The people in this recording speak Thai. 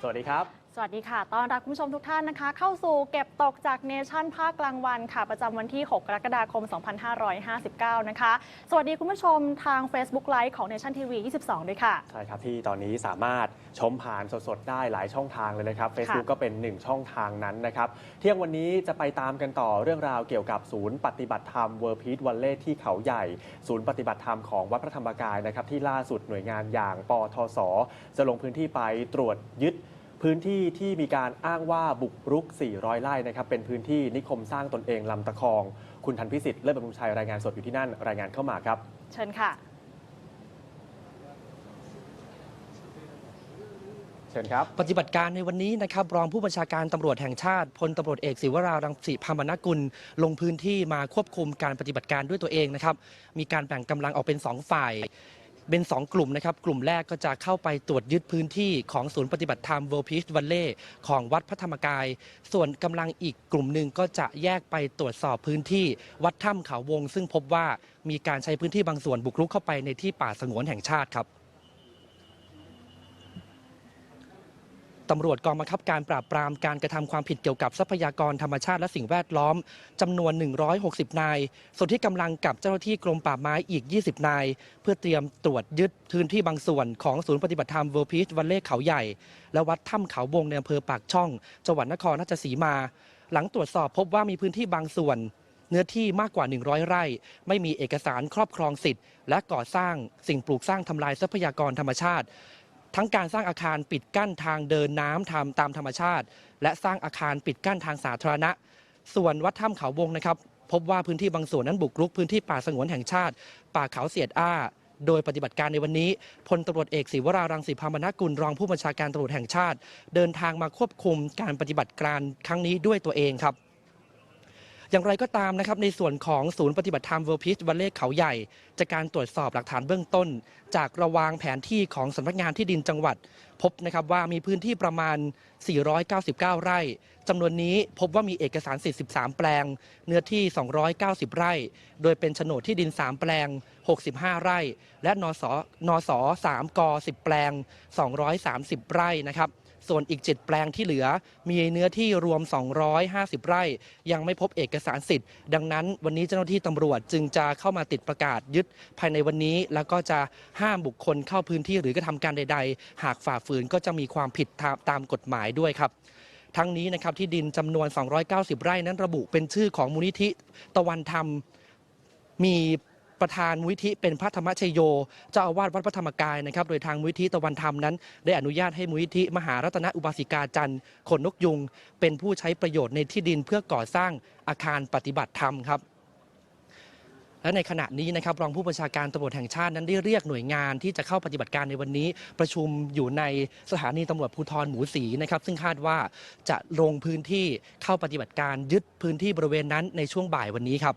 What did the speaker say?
สวัสดีครับ สวัสดีค่ะ ต้อนรับคุณผู้ชมทุกท่านนะคะ เข้าสู่เก็บตกจากเนชั่นภาคกลางวันค่ะ ประจำวันที่ 6 กรกฎาคม 2559 นะคะ สวัสดีคุณผู้ชมทาง Facebook Live ของ Nation TV 22 ด้วยค่ะ ใช่ครับ ที่ตอนนี้สามารถชมผ่านสดๆ ได้หลายช่องทางเลยนะครับ Facebook ก็เป็นหนึ่งช่องทางนั้นนะครับ เที่ยงวันนี้จะไปตามกันต่อเรื่องราวเกี่ยวกับศูนย์ปฏิบัติธรรมเวอร์พีทวัลเล่ที่เขาใหญ่ ศูนย์ปฏิบัติธรรมของวัดพระธรรมกายนะครับที่ล่าสุดหน่วยงานอย่างปทศจะลงพื้นที่ไปตรวจยึด พื้นที่ที่มีการอ้างว่าบุกรุก 400 ไร่นะครับเป็นพื้นที่นิคมสร้างตนเองลำตะคอง คุณทันพิสิทธิ์เลิศบำรุงชัยรายงานสดอยู่ที่นั่นรายงานเข้ามาครับเชิญค่ะ เชิญครับ ปฏิบัติการในวันนี้นะครับรองผู้บัญชาการตำรวจแห่งชาติพลตำรวจเอกศิวรารังสีพามนกุล ลงพื้นที่มาควบคุมการปฏิบัติการด้วยตัวเองนะครับมีการแบ่งกำลังออกเป็น2ฝ่าย เป็น 2 กลุ่มนะครับ กลุ่มแรกก็จะเข้าไปตรวจยึดพื้นที่ของศูนย์ปฏิบัติธรรมเว r ร์พีชวัลเล่ของวัดพระธรรมกาย ส่วนกำลังอีกกลุ่มหนึ่งก็จะแยกไปตรวจสอบพื้นที่วัดถ้ำเขาวง ซึ่งพบว่ามีการใช้พื้นที่บางส่วนบุกรุกเข้าไปในที่ป่าสงวนแห่งชาติครับ ตำรวจกองบังคับการปราบปรามการกระทำความผิดเกี่ยวกับทรัพยากรธรรมชาติและสิ่งแวดล้อมจำนวน 160 นาย ส่วนที่กำลังกับเจ้าหน้าที่กรมป่าไม้อีก 20 นาย เพื่อเตรียมตรวจยึดพื้นที่บางส่วนของศูนย์ปฏิบัติธรรมเวอร์พีชวันเล่เขาใหญ่ และวัดถ้ำเขาวงในอำเภอปากช่อง จังหวัดนครราชสีมา หลังตรวจสอบพบว่ามีพื้นที่บางส่วนเนื้อที่มากกว่า 100 ไร่ ไม่มีเอกสารครอบครองสิทธิ์ และก่อสร้างสิ่งปลูกสร้างทำลายทรัพยากรธรรมชาติ ทั้งการสร้างอาคารปิดกั้นทางเดินน้ำทำตามธรรมชาติ และสร้างอาคารปิดกั้นทางสาธารณะ ส่วนวัดถ้ำเขาวงนะครับ พบว่าพื้นที่บางส่วนนั้นบุกรุกพื้นที่ป่าสงวนแห่งชาติ ป่าเขาเสียดอ้า โดยปฏิบัติการในวันนี้พลตำรวจเอกศิวรารังสีพามนกุลรองผู้บัญชาการตำรวจแห่งชาติ เดินทางมาควบคุมการปฏิบัติการครั้งนี้ด้วยตัวเองครับ อย่างไรก็ตามนะครับในส่วนของศูนย์ปฏิบัติธรรมเว r ร์พีชวัลเล่เขาใหญ่ จากการตรวจสอบหลักฐานเบื้องต้น จากระวางแผนที่ของสำนักงานที่ดินจังหวัด พบนะครับว่ามีพื้นที่ประมาณ 499 ไร่จำนวนนี้พบว่ามีเอกสารสิทธิ์13 แปลง เนื้อที่ 290 ไร่ โดยเป็นโฉนดที่ดิน 3 แปลง 65 ไร่ และนสนส3ก 10 แปลง 230 ไร่นะครับ ส่วนอีก 7 แปลงที่เหลือ มีเนื้อที่รวม 250 ไร่ ยังไม่พบเอกสารสิทธิ์ ดังนั้นวันนี้เจ้าหน้าที่ตำรวจจึงจะเข้ามาติดประกาศยึดภายในวันนี้ แล้วก็จะห้ามบุคคลเข้าพื้นที่หรือกระทำการใด ๆ หากฝ่าฝืนก็จะมีความผิดตามกฎหมายด้วยครับทั้งนี้นะครับที่ดินจำนวน 290 ไร่นั้นระบุเป็นชื่อของมูลนิธิตะวันธรรมมี ประธานมูลนิธิเป็นพระธรรมชโยเจ้าอาวาสวัดพระธรรมกายนะครับโดยทางมูลนิธิตะวันธรรมนั้น ได้อนุญาตให้มูลนิธิมหารัตนอุบาสิกาจันทร์ขนนกยุง เป็นผู้ใช้ประโยชน์ในที่ดินเพื่อก่อสร้างอาคารปฏิบัติธรรมครับและในขณะนี้นะครับรองผู้บัญชาการตำรวจแห่งชาตินั้นได้เรียกหน่วยงานที่จะเข้าปฏิบัติการในวันนี้ ประชุมอยู่ในสถานีตำรวจภูธรหมูสีนะครับ ซึ่งคาดว่าจะลงพื้นที่เข้าปฏิบัติการยึดพื้นที่บริเวณนั้นในช่วงบ่ายวันนี้ครับ